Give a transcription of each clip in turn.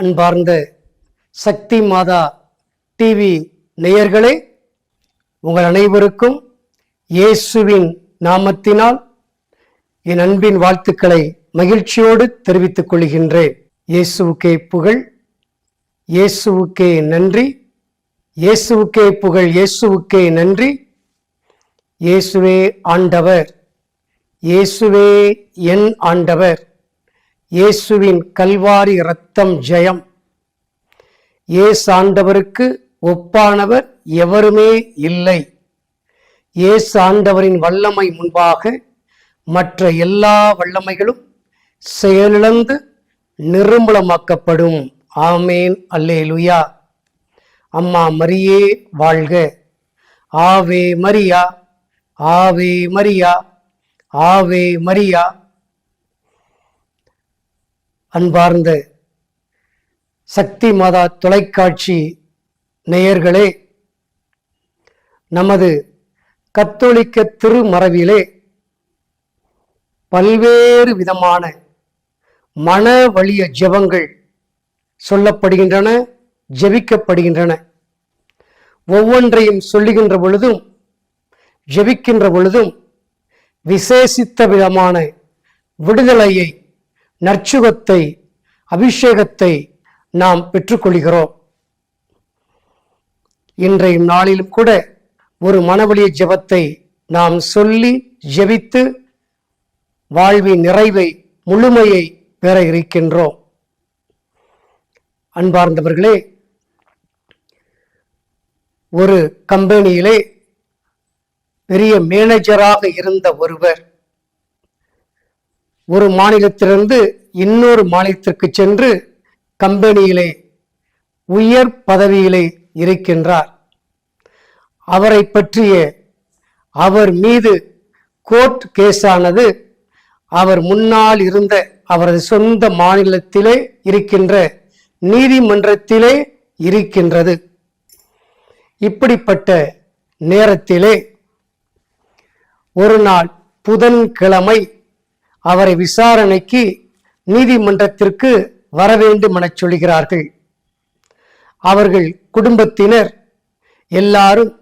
அன்பார்ந்த சக்தி மாதா டிவி நேயர்களே உங்கள் அனைவருக்கும் இயேசுவின் நாமத்தினால் என் அன்பின் வாழ்த்துக்களை மகிழ்ச்சியோடு தெரிவித்துக் கொள்கின்றேன். இயேசுவுக்கே புகழ் இயேசுவுக்கே நன்றி இயேசுவுக்கே புகழ் இயேசுவுக்கே நன்றி. இயேசுவே ஆண்டவர் இயேசுவே என் ஆண்டவர். இயேசுவின் கல்வாரி இரத்தம் ஜெயம். இயேசு ஆண்டவருக்கு ஒப்பானவர் எவருமே இல்லை. இயேசு ஆண்டவரின் வல்லமை முன்பாக மற்ற எல்லா வல்லமைகளும் செயலிழந்து நிரும்பலமாக்கப்படும் ஆமேன். அல்லேலுயா. அம்மா மரியே வாழ்க. ஆவே மரியா. ஆவே மரியா. ஆவே மரியா. அன்பார்ந்த சக்தி மாதா தொலைக்காட்சி நேயர்களே நமது கத்தோலிக்க திருமரபிலே பல்வேறு விதமான மன வலிய ஜெபங்கள் சொல்லப்படுகின்றன ஜெபிக்கப்படுகின்றன. ஒவ்வொன்றையும் சொல்லுகின்ற பொழுதும் ஜெபிக்கின்ற பொழுதும் விசேஷித்த விதமான விடுதலையை நற்சுகத்தை அபிஷேகத்தை நாம் பெற்றுக்கொள்கிறோம். இன்றைய நாளிலும் கூட ஒரு மனவழிய ஜெபத்தை நாம் சொல்லி ஜெபித்து வாழ்வின் நிறைவை முழுமையை பெற இருக்கின்றோம். அன்பார்ந்தவர்களே ஒரு கம்பெனியிலே பெரிய மேனேஜராக இருந்த ஒருவர் ஒரு மாநிலத்திலிருந்து இன்னொரு மாநிலத்திற்கு சென்று கம்பெனியிலே உயர் பதவியிலே இருக்கின்றார். அவரை பற்றிய அவர் மீது கோர்ட் கேஸானது அவர் முன்னால் இருந்த அவரது சொந்த மாநிலத்திலே இருக்கின்ற நீதிமன்றத்திலே இருக்கின்றது. இப்படிப்பட்ட நேரத்திலே ஒரு நாள் புதன்கிழமை அவரை விசாரணைக்கு நீதிமன்றத்திற்கு வர வேண்டும் என சொல்கிறார்கள். அவர்கள் குடும்பத்தினர். எல்லாரும்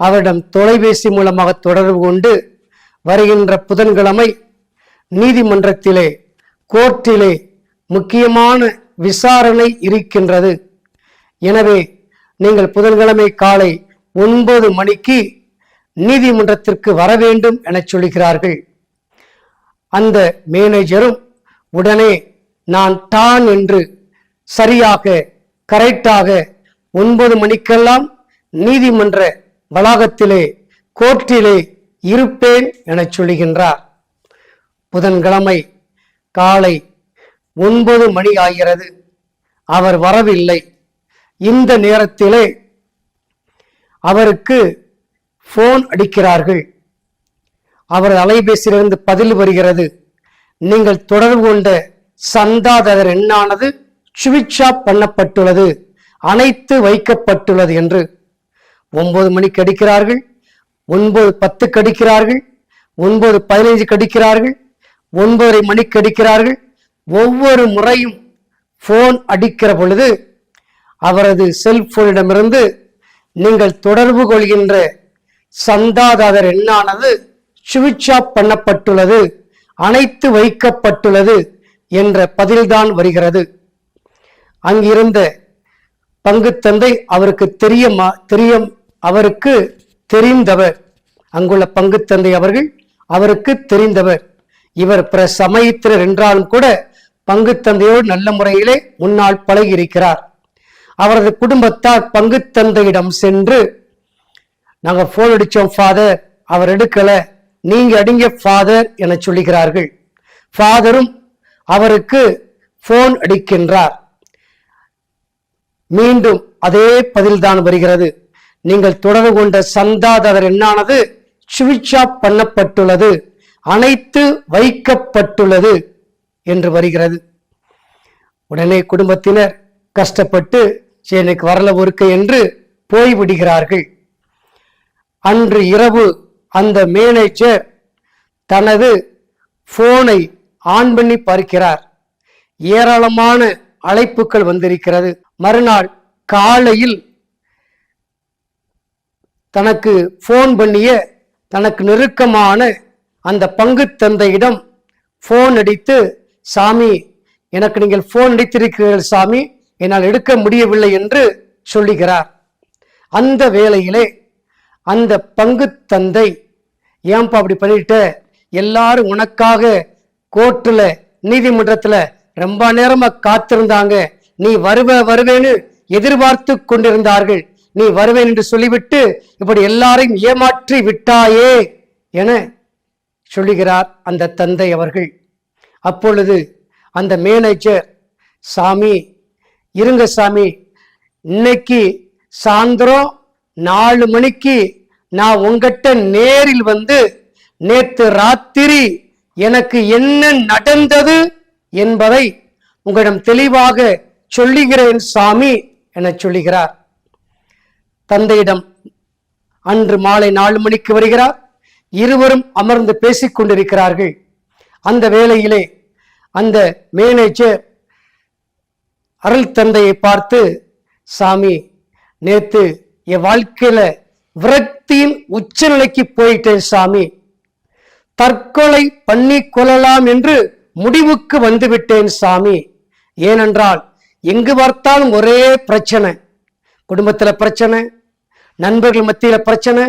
அவரிடம் தொலைபேசி மூலமாக தொடர்பு கொண்டு வருகின்ற புதன்கிழமை நீதிமன்றத்திலே கோர்ட்டிலே முக்கியமான விசாரணை இருக்கின்றது. எனவே நீங்கள் புதன்கிழமை காலை ஒன்பது மணிக்கு நீதிமன்றத்திற்கு வர வேண்டும் என சொல்கிறார்கள். அந்த மேனேஜரும் உடனே நான் டான் என்று சரியாக கரெக்டாக ஒன்பது மணிக்கெல்லாம் நீதிமன்ற வளாகத்திலே கோர்ட்டிலே இருப்பேன் என சொல்கின்றார் புதன்கிழமை காலை ஒன்பது மணி ஆகிறது. அவர் வரவில்லை. இந்த நேரத்திலே அவருக்கு ஃபோன் அடிக்கிறார்கள். அவரது அலைபேசியிலிருந்து பதில் வருகிறது. நீங்கள் தொடர்பு கொண்ட சந்தாதாரர் எண்ணானது சுவிட்ச் ஆஃப் பண்ணப்பட்டுள்ளது. அணைத்து வைக்கப்பட்டுள்ளது என்று. ஒன்பது மணிக்கு அடிக்கிறார்கள். ஒன்பது பத்துக்கு அடிக்கிறார்கள். ஒன்பது பதினைஞ்சுக்கு அடிக்கிறார்கள். ஒன்பதரை மணிக்கு அடிக்கிறார்கள். ஒவ்வொரு முறையும் போன் அடிக்கிற பொழுது அவரது செல்போனிடமிருந்து நீங்கள் தொடர்பு கொள்கின்ற சந்தாதாரர் எண்ணானது சுவிட்ச் ஆஃப் பண்ணப்பட்டுள்ளது அணைத்து வைக்கப்பட்டுள்ளது என்ற பதில்தான் வருகிறது. அங்கிருந்த பங்குத்தந்தை அவருக்கு தெரியமா தெரியும் அவருக்கு தெரிந்தவர். அங்குள்ள பங்குத்தந்தை அவர்கள் அவருக்கு தெரிந்தவர். இவர் பிற சமயத்தினர் என்றாலும் கூட பங்குத்தந்தையோடு நல்ல முறையிலே முன்னால் பழகி இருக்கிறார் அவரது குடும்பத்தார் பங்குத்தந்தையிடம் சென்று நாங்கள் போன் அடிச்சோம் ஃபாதர் அவர் எடுக்கலை. நீங்க அடிங்க ஃபாதர் என சொல்லுகிறார்கள். ஃபாதரும் அவருக்கு போன் அடிக்கின்றார். மீண்டும் அதே பதில்தான் வருகிறது. நீங்கள் தொடர்பு கொண்ட சந்தாதாரர் என்னானது? சுவிட்ச் ஆஃப் பண்ணப்பட்டுள்ளது. அனைத்து வைக்கப்பட்டுள்ளது என்று வருகிறது. உடனே குடும்பத்தினர் கஷ்டப்பட்டு சரி எனக்கு வரல ஒருக்க என்று போய்விடுகிறார்கள். அன்று இரவு அந்த மேனேஜர் தனது போனை ஆன் பண்ணி பார்க்கிறார். ஏராளமான அழைப்புகள் வந்திருக்கிறது. மறுநாள் காலையில் தனக்கு போன் பண்ணிய தனக்கு நெருக்கமான அந்த பங்கு தந்தையிடம் போன் அடித்து சாமி எனக்கு நீங்கள் போன் அடித்திருக்கிறீர்கள் சாமி என்னால் எடுக்க முடியவில்லை என்று சொல்லுகிறார். அந்த வேளையிலே அந்த பங்கு தந்தை ஏன்பா அப்படி பண்ணிட்டு? எல்லாரும் உனக்காக கோர்ட்டில் நீதிமன்றத்தில் ரொம்ப நேரமாக காத்திருந்தாங்க. நீ வருவ வருவேன்னு எதிர்பார்த்து கொண்டிருந்தார்கள். நீ வருவேன் என்று சொல்லிவிட்டு இப்படி எல்லாரையும் ஏமாற்றி விட்டாயே என சொல்லுகிறார் அந்த தந்தை அவர்கள். அப்பொழுது அந்த மேனேஜர் சாமி இருங்க சாமி. இன்னைக்கு சாயந்தரம் நாலு மணிக்கு நான் உங்ககிட்ட நேரில் வந்து நேற்று ராத்திரி எனக்கு என்ன நடந்தது என்பதை உங்களிடம் தெளிவாக சொல்லுகிறேன் சாமி என சொல்லுகிறார். தந்தையிடம் அன்று மாலை நாலு மணிக்கு வருகிறார். இருவரும் அமர்ந்து பேசிக் கொண்டிருக்கிறார்கள். அந்த வேளையிலே அந்த மேனேஜர் அருள் தந்தையை பார்த்து சாமி நேத்து என் வாழ்க்கையில விரக்தியின் உச்சநிலைக்கு போயிட்டேன் சாமி. தற்கொலை பண்ணி கொள்ளலாம் என்று முடிவுக்கு வந்துவிட்டேன் சாமி. ஏனென்றால் எங்கு பார்த்தாலும் ஒரே பிரச்சனை. குடும்பத்தில் பிரச்சனை நண்பர்கள் மத்தியில் பிரச்சனை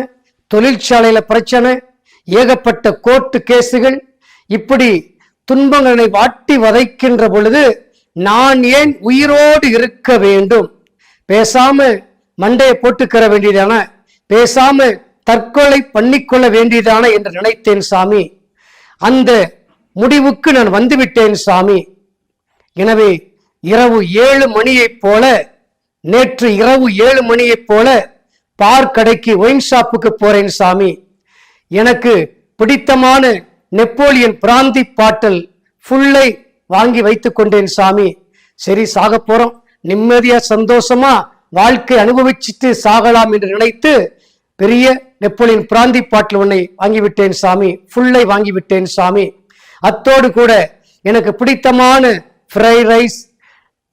தொழிற்சாலையில் பிரச்சனை ஏகப்பட்ட கோர்ட்டு கேசுகள் இப்படி துன்பங்களை வாட்டி வதைக்கின்ற பொழுது நான் ஏன் உயிரோடு இருக்க வேண்டும்? பேசாம மண்டையை போட்டுக்கிற வேண்டியதான? பேசாம தற்கொலை பண்ணிக்கொள்ள வேண்டியதான என்று நினைத்தேன் சாமி. அந்த முடிவுக்கு நான் வந்துவிட்டேன் சாமி. எனவே இரவு ஏழு மணியைப் போல நேற்று இரவு ஏழு மணியைப் போல பார் கடைக்கு ஒயின் ஷாப்புக்கு போறேன் சாமி. எனக்கு பிடித்தமான நெப்போலியன் பிராந்தி பாட்டல் ஃபுல்லை வாங்கி வைத்துக்கொண்டேன் சாமி. சரி சாக போறோம். நிம்மதியா சந்தோஷமா வாழ்க்கை அனுபவிச்சுட்டு சாகலாம் என்று நினைத்து பெரிய நெப்போலியன் பிராந்தி பாட்டில் ஒன்னை வாங்கிவிட்டேன் சாமி. ஃபுல்லை வாங்கிவிட்டேன் சாமி. அத்தோடு கூட எனக்கு பிடித்தமான ஃப்ரைட் ரைஸ்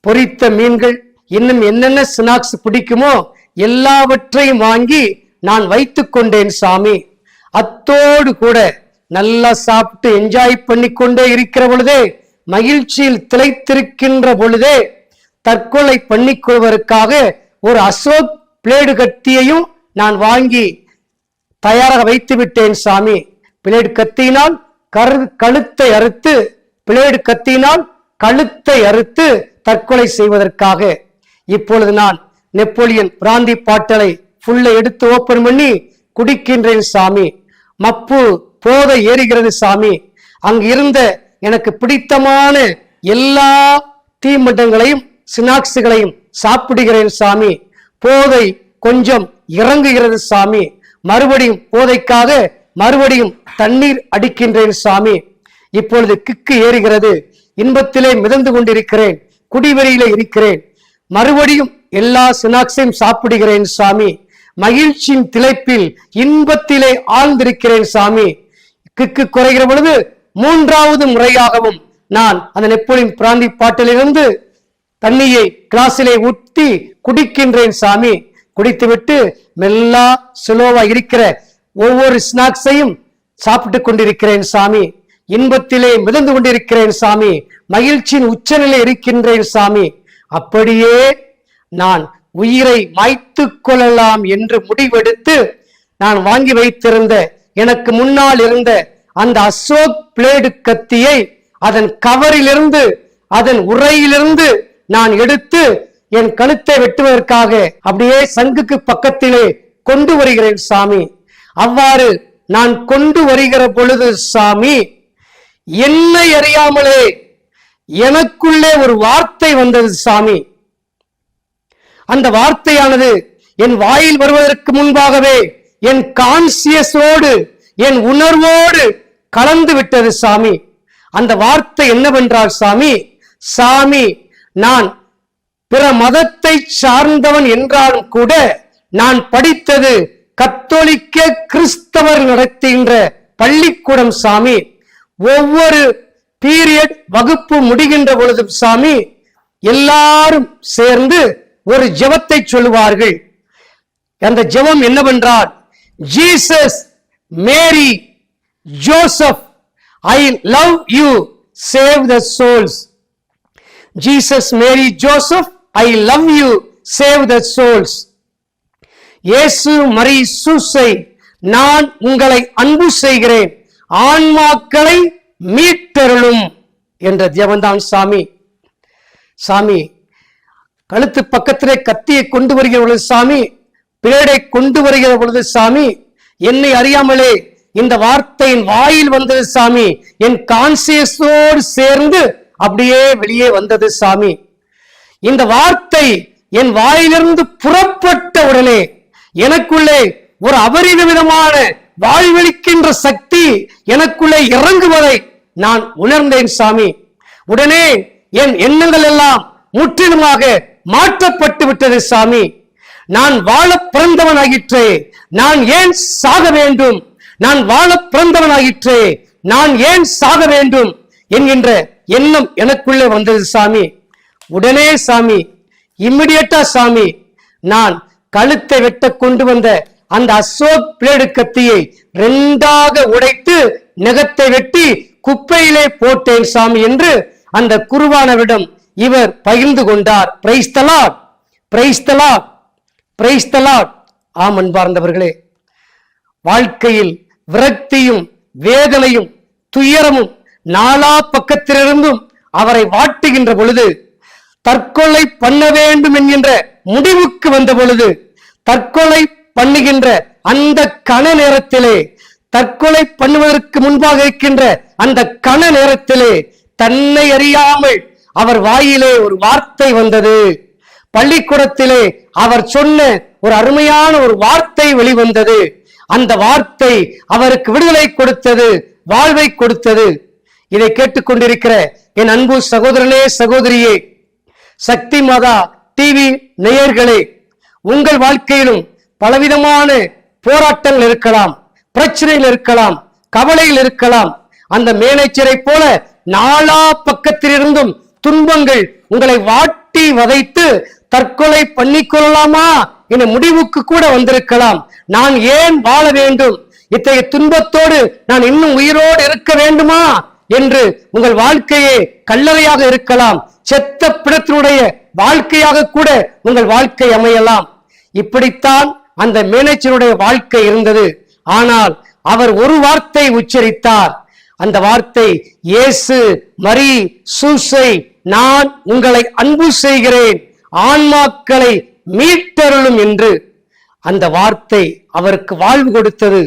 பொரித்த மீன்கள் இன்னும் என்னென்ன ஸ்நாக்ஸ் பிடிக்குமோ எல்லாவற்றையும் வாங்கி நான் வைத்து கொண்டேன் சாமி. அத்தோடு கூட நல்லா சாப்பிட்டு என்ஜாய் பண்ணி கொண்டே இருக்கிற பொழுதே மகிழ்ச்சியில் திளைத்திருக்கின்ற பொழுதே தற்கொலை பண்ணிக்கொள்வதற்காக ஒரு அசோக் பிளேடு கத்தியையும் நான் வாங்கி தயாராக வைத்து விட்டேன் சாமி. பிளேடு கத்தியினால் கரு கழுத்தை அறுத்து பிளேடு கத்தியினால் கழுத்தை அறுத்து தற்கொலை செய்வதற்காக. இப்பொழுது நான் நெப்போலியன் பிராந்தி பாட்டலை ஃபுல்லை எடுத்து ஓப்பன் பண்ணி குடிக்கின்றேன் சாமி. மப்பு போதை ஏறுகிறது சாமி. அங்கிருந்த எனக்கு பிடித்தமான எல்லா தீமட்டங்களையும் சினாக்ஸுகளையும் சாப்பிடுகிறேன் சாமி. போதை கொஞ்சம் இறங்குகிறது சாமி. மறுபடியும் போதைக்காக மறுபடியும் தண்ணீர் அடிக்கின்றேன் சாமி. இப்பொழுது கிக்கு ஏறுகிறது. இன்பத்திலே மிதந்து கொண்டிருக்கிறேன். குடிவெறியிலே இருக்கிறேன். மறுபடியும் எல்லா சினாக்ஸையும் சாப்பிடுகிறேன் சாமி. மகிழ்ச்சியின் திளைப்பில் இன்பத்திலே ஆழ்ந்திருக்கிறேன் சாமி. கிக்கு குறைகிற பொழுது மூன்றாவது முறையாகவும் நான் அந்த நெப்போலியன் பிராந்தி பாட்டிலிருந்து தண்ணியை கிளாஸிலே ஊற்றி குடிக்கின்றேன் சாமி. குடித்துவிட்டு மெல்லா சுலோவா இருக்கிற ஒவ்வொரு ஸ்நாக்ஸையும் சாப்பிட்டு கொண்டிருக்கிறேன் சாமி. இன்பத்திலே மிதந்து கொண்டிருக்கிறேன் சாமி. மகிழ்ச்சியின் உச்சநிலை இருக்கின்றேன் சாமி. அப்படியே நான் உயிரை மாய்த்து கொள்ளலாம் என்று முடிவெடுத்து நான் வாங்கி வைத்திருந்த எனக்கு முன்னால் இருந்த அந்த அசோக் பிளேடு கத்தியை அதன் கவரிலிருந்து அதன் உரையிலிருந்து நான் எடுத்து என் கழுத்தை வெட்டுவதற்காக அப்படியே சங்குக்கு பக்கத்திலே கொண்டு வருகிறேன் சாமி. அவ்வாறு நான் கொண்டு வருகிற பொழுது சாமி என்னை அறியாமலே எனக்குள்ளே ஒரு வார்த்தை வந்தது சாமி. அந்த வார்த்தையானது என் வாயில் வருவதற்கு முன்பாகவே என் கான்சியஸோடு என் உணர்வோடு கலந்து விட்டது சாமி. அந்த வார்த்தை என்னவென்றால் சாமி சாமி நான் பிற மதத்தை சார்ந்தவன் என்றாலும் கூட நான் படித்தது கத்தோலிக்க கிறிஸ்தவர் நடத்துகின்ற பள்ளிக்கூடம் சாமி. ஒவ்வொரு பீரியட் வகுப்பு முடிகின்ற பொழுதும் சாமி எல்லாரும் சேர்ந்து ஒரு ஜெபத்தை சொல்லுவார்கள். அந்த ஜெபம் என்னவென்றால் Jesus Mary Joseph I love you save the souls. Jesus Mary Joseph I love you save the souls Yesu Mari Susai நான் உங்களை அன்பு செய்கிறேன். ஆன்மாக்களை மீட்டருளும் என்ற தேவன்தான் சாமி. சாமி கழுத்து பக்கத்திலே கத்தியை கொண்டு வருகிற பொழுது சாமி பிளேடை கொண்டு வருகிற பொழுது சாமி என்னை அறியாமலே இந்த வார்த்தையின் வாயில் வந்தது சாமி. என் கான்சியஸோடு சேர்ந்து அப்படியே வெளியே வந்தது சாமி. இந்த வார்த்தை என் வாயிலிருந்து புறப்பட்ட உடனே எனக்குள்ளே ஒரு அபரித விதமான வாழ்வழிக்கின்ற சக்தி எனக்குள்ளே இறங்குவதை நான் உணர்ந்தேன் சாமி. உடனே என் எண்ணங்கள் எல்லாம் முற்றிலுமாக மாற்றப்பட்டு விட்டது சாமி. நான் வாழ பிறந்தவன் ஆகிற்றே நான் ஏன் சாக வேண்டும்? நான் வாழ பிறந்தவன் ஆகிற்றே நான் ஏன் சாக வேண்டும்? என்கின்ற எண்ணம் எனக்குள்ளே வந்தது சாமி. உடனே சாமி இம்மிடியட்டா சாமி நான் கழுத்தை வெட்ட கொண்டு வந்த அந்த அசோக் பிளேடு கத்தியை ரெண்டாக உடைத்து நெகத்தை வெட்டி குப்பையிலே போட்டேன் சாமி என்று அந்த குருவானவிடம் இவர் பகிர்ந்து கொண்டார். பிரைஸ்தலாட் பிரைஸ்தலாட் பிரைஸ்தலாட் ஆம் அன்பார்ந்தவர்களே வாழ்க்கையில் விரக்தியும் வேதனையும் துயரமும் நாலா பக்கத்திலிருந்தும் அவரை வாட்டுகின்ற பொழுது தற்கொலை பண்ண வேண்டும் என்கின்ற முடிவுக்கு வந்த பொழுது தற்கொலை பண்ணுகின்ற அந்த கண நேரத்திலே தற்கொலை பண்ணுவதற்கு முன்பாக இருக்கின்ற அந்த கண நேரத்திலே தன்னை அறியாமல் அவர் வாயிலே ஒரு வார்த்தை வந்தது. பள்ளிக்கூடத்திலே அவர் சொன்ன ஒரு அருமையான ஒரு வார்த்தை வெளிவந்தது. அந்த வார்த்தை அவருக்கு விடுதலை கொடுத்தது வாழ்வை கொடுத்தது. இதை கேட்டுக்கொண்டிருக்கிற என் அன்பு சகோதரனே சகோதரியே சக்தி மாதா டிவி நேயர்களே உங்கள் வாழ்க்கையிலும் பலவிதமான போராட்டங்கள் இருக்கலாம் பிரச்சனைகள் இருக்கலாம் கவலையில் இருக்கலாம். அந்த மேனேஜரை போல நாலா பக்கத்திலிருந்தும் துன்பங்கள் உங்களை வாட்டி வதைத்து தற்கொலை பண்ணிக்கொள்ளலாமா என முடிவுக்கு கூட வந்திருக்கலாம். நான் ஏன் வாழ வேண்டும்? இத்தகைய துன்பத்தோடு நான் இன்னும் உயிரோடு இருக்க வேண்டுமா? என்று உங்கள் வாழ்க்கையே கல்லறையாக இருக்கலாம் செத்த பிணத்தினுடைய வாழ்க்கையாக கூட உங்கள் வாழ்க்கை அமையலாம். இப்படித்தான் அந்த மேனேஜருடைய வாழ்க்கை இருந்தது. ஆனால் அவர் ஒரு வார்த்தை உச்சரித்தார். அந்த வார்த்தை இயேசு மரி சூசை நான் உங்களை அன்பு செய்கிறேன் ஆன்மாக்களை மீட்டருளும் என்று அந்த வார்த்தை அவருக்கு வாழ்வு கொடுத்தது.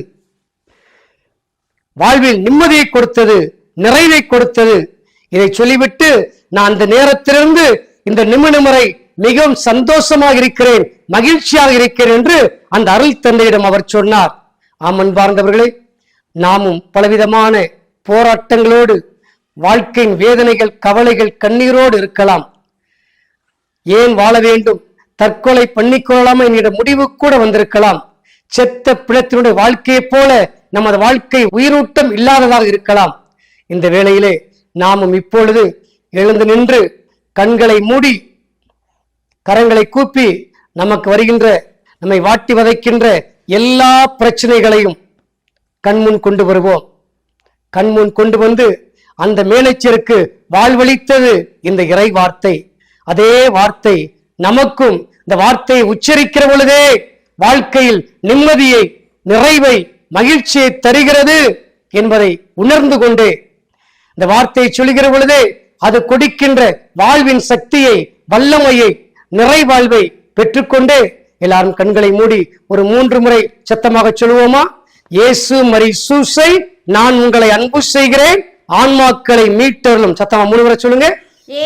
வாழ்வில் நிம்மதியை கொடுத்தது. நிறைவை கொடுத்தது. இதை சொல்லிவிட்டு நான் அந்த நேரத்திலிருந்து இந்த நிமிடம் வரை மிகவும் சந்தோஷமாக இருக்கிறேன் மகிழ்ச்சியாக இருக்கிறேன் என்று அந்த அருள் தந்தையிடம் அவர் சொன்னார். ஆம் அன்பார்ந்தவர்களே நாமும் பலவிதமான போராட்டங்களோடு வாழ்க்கையின் வேதனைகள் கவலைகள் கண்ணீரோடு இருக்கலாம். ஏன் வாழ வேண்டும்? தற்கொலை பண்ணிக்கொள்ளலாமா என்கிற முடிவு கூட வந்திருக்கலாம். செத்த பிணத்தினுடைய வாழ்க்கையைப் போல நமது வாழ்க்கை உயிரூட்டம் இல்லாததாக இருக்கலாம். இந்த வேளையிலே நாமும் இப்பொழுது எழுந்து நின்று கண்களை மூடி கரங்களை கூப்பி நமக்கு வருகின்ற நம்மை வாட்டி வதைக்கின்ற எல்லா பிரச்சனைகளையும் கண்முன் கொண்டு வருவோம். கண்முன் கொண்டு வந்து அந்த மேலைச்சருக்கு வாழ்வளித்தது இந்த இறை வார்த்தை. அதே வார்த்தை நமக்கும் இந்த வார்த்தையை உச்சரிக்கிற பொழுதே வாழ்க்கையில் நிம்மதியை நிறைவை மகிழ்ச்சியை தருகிறது என்பதை உணர்ந்து கொண்டே இந்த வார்த்தையை சொல்லுகிற பொழுதே அது கொடுக்கின்ற வாழ்வின் சக்தியை வல்லமையை நிறைவாழ்வை பெற்றுக்கொண்டே எல்லாரும் கண்களை மூடி ஒரு மூன்று முறை சத்தமாக சொல்லுவோமா? இயேசு மரி சூசை நான் உங்களை அன்பு செய்கிறேன். ஆன்மாக்களை மீட்டருளும். சத்தமா மூணு முறை சொல்லுங்க.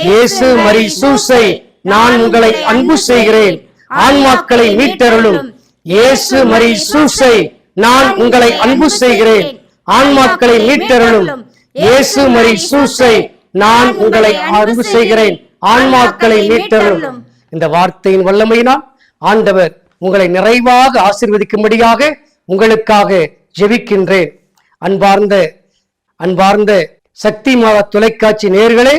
இயேசு மரி சூசை நான் உங்களை அன்பு செய்கிறேன். ஆன்மாக்களை மீட்டருளும். இயேசு மரி சூசை நான் உங்களை அன்பு செய்கிறேன். ஆன்மாக்களை மீட்டருளும். இயேசு மரி சூசை நான் உங்களை அன்பு செய்கிறேன். ஆன்மாக்களை மீட்டருளும். இந்த வார்த்தையின் வல்லமையினால் ஆண்டவர் உங்களை நிறைவாக ஆசீர்வதிக்கும்படியாக உங்களுக்காக ஜெபிக்கின்றேன். அன்பார்ந்த அன்பார்ந்த சக்தி மாத தொலைக்காட்சி நேயர்களே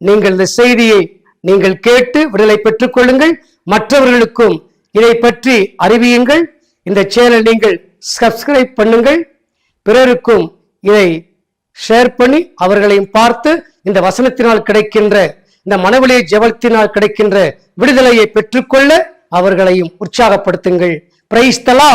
நீங்கள் இந்த செய்தியை நீங்கள் கேட்டு விடுதலை பெற்றுக் கொள்ளுங்கள். மற்றவர்களுக்கும் இதை பற்றி அறிவியுங்கள். இந்த சேனல் நீங்கள் சப்ஸ்கிரைப் பண்ணுங்கள். பிறருக்கும் இதை ஷேர் பண்ணி அவர்களையும் பார்த்து இந்த வசனத்தினால் கிடைக்கின்ற இந்த மனவெளி ஜெபத்தினால் கிடைக்கின்ற விடுதலையை பெற்றுக்கொள்ள அவர்களையும் உற்சாகப்படுத்துங்கள். பிரைஸ்தலா